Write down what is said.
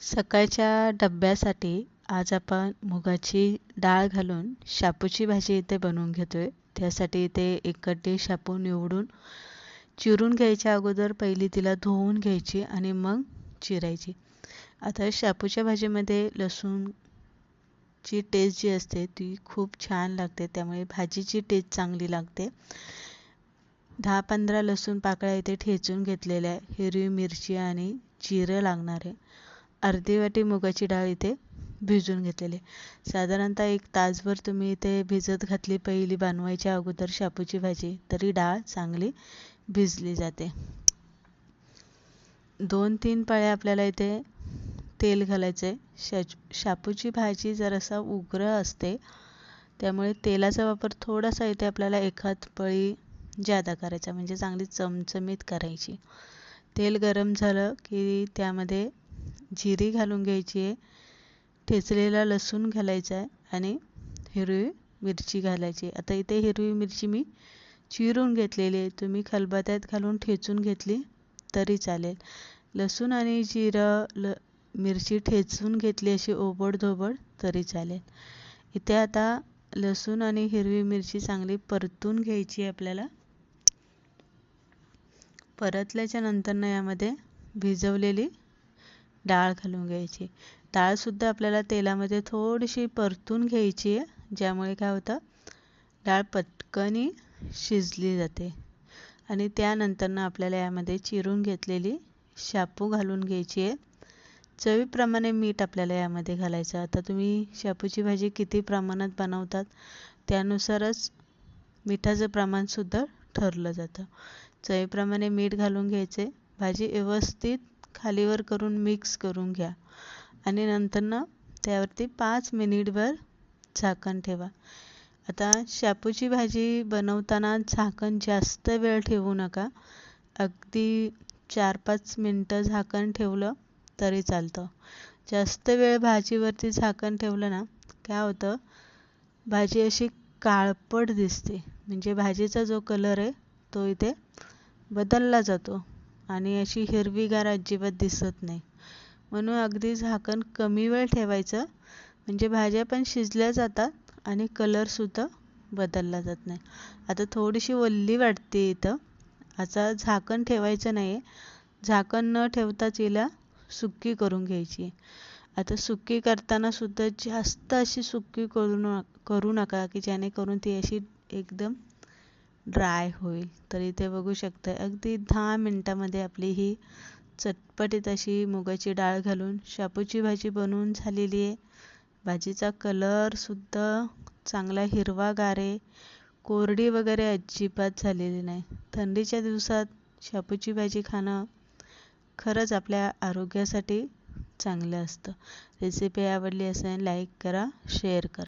सकाळच्या डब्यासाठी आज आपण मुगाची डाळ घालून शापूची भाजी इथे बनवून घेतोय. त्यासाठी इथे एक कड्डी शापू निवडून चिरून घ्यायच्या अगोदर पहिली तिला धुवून घ्यायची आणि मग चिरायची. आता शापूच्या भाजीमध्ये लसूणची टेस्ट जी असते ती खूप छान लागते त्यामुळे भाजीची टेस्ट चांगली लागते. दहा पंधरा लसूण पाकळ्या इथे ठेचून घेतलेल्या हिरवी मिरची आणि जिरं लागणार आहे. अर्धी वाटी मुगाची डाळ इथे भिजून घेतलेली साधारणतः एक तासभर तुम्ही इथे भिजत घातली पहिली बनवायच्या अगोदर शापूची भाजी तरी डाळ चांगली भिजली जाते. दोन तीन पाळ्या आपल्याला इथे तेल घालायचं आहे शा शापूची भाजी जरासा उग्र असते त्यामुळे तेलाचा वापर थोडासा इथे आपल्याला एखाद पळी जादा करायचा म्हणजे चांगली चमचमीत करायची. तेल गरम झालं की त्यामध्ये जिरी घालून घ्यायची आहे. ठेचलेला लसूण घालायचा आहे आणि हिरवी मिरची घालायची आता इथे हिरवी मिरची मी चिरून घेतलेली आहे. तुम्ही खलबत्यात घालून ठेचून घेतली तरी चालेल. लसूण आणि जिरं ल मिरची ठेचून घेतली अशी ओबडधोबड तरी चालेल. इथे आता लसूण आणि हिरवी मिरची चांगली परतून घ्यायची आहे आपल्याला. परतल्याच्या नंतरनं यामध्ये भिजवलेली डाळ घालून घ्यायची. डाळसुद्धा आपल्याला तेलामध्ये थोडीशी परतून घ्यायची आहे ज्यामुळे काय होतं डाळ पटकनी शिजली जाते. आणि त्यानंतरनं आपल्याला यामध्ये चिरून घेतलेली शापू घालून घ्यायची आहे. चवीप्रमाणे मीठ आपल्याला यामध्ये घालायचं आता तुम्ही शापूची भाजी किती प्रमाणात बनवतात त्यानुसारच मिठाचं प्रमाणसुद्धा ठरलं जातं. चवीप्रमाणे मीठ घालून घ्यायचे. भाजी व्यवस्थित खालीवर करून मिक्स करून घ्या. आणि नंतर ना त्यावरती पाच मिनिटभर झाकण ठेवा. आता शापूची भाजी बनवताना झाकण जास्त वेळ ठेवू नका. अगदी चार पाच मिनटं झाकण ठेवलं तरी चालतं. जास्त वेळ भाजीवरती झाकण ठेवलं ना काय होतं? भाजी अशी काळपट दिसते. म्हणजे भाजीचा जो कलर आहे तो इथे बदलला जातो. आणि अशी हिरवीगार अजिबात दिसत नाही. म्हणून अगदी झाकण कमी वेळ ठेवायचं. म्हणजे भाज्या पण शिजल्या जातात आणि कलरसुद्धा बदलला जात नाही. आता थोडीशी वल्ली वाटते इथं. आता झाकण ठेवायचं नाही आहे झाकण न ठेवताच हिला सुक्की करून घ्यायची आता सुक्की करताना सुद्धा जास्त अशी सुक्की करू न करू नका की जेणेकरून ती अशी एकदम ड्राय होईल. तर इथे बघू शकता अगदी दहा मिनटामध्ये आपली ही चटपटीत अशी मुगाची डाळ घालून शापूची भाजी बनवून झालेली आहे. भाजीचा कलरसुद्धा चांगला हिरवागार आहे. कोरडी वगैरे अजिबात झालेली नाही. थंडीच्या दिवसात शापूची भाजी खाणं खरंच आपल्या आरोग्यासाठी चांगलं असतं. रेसिपी आवडली असेल लाईक करा शेअर करा.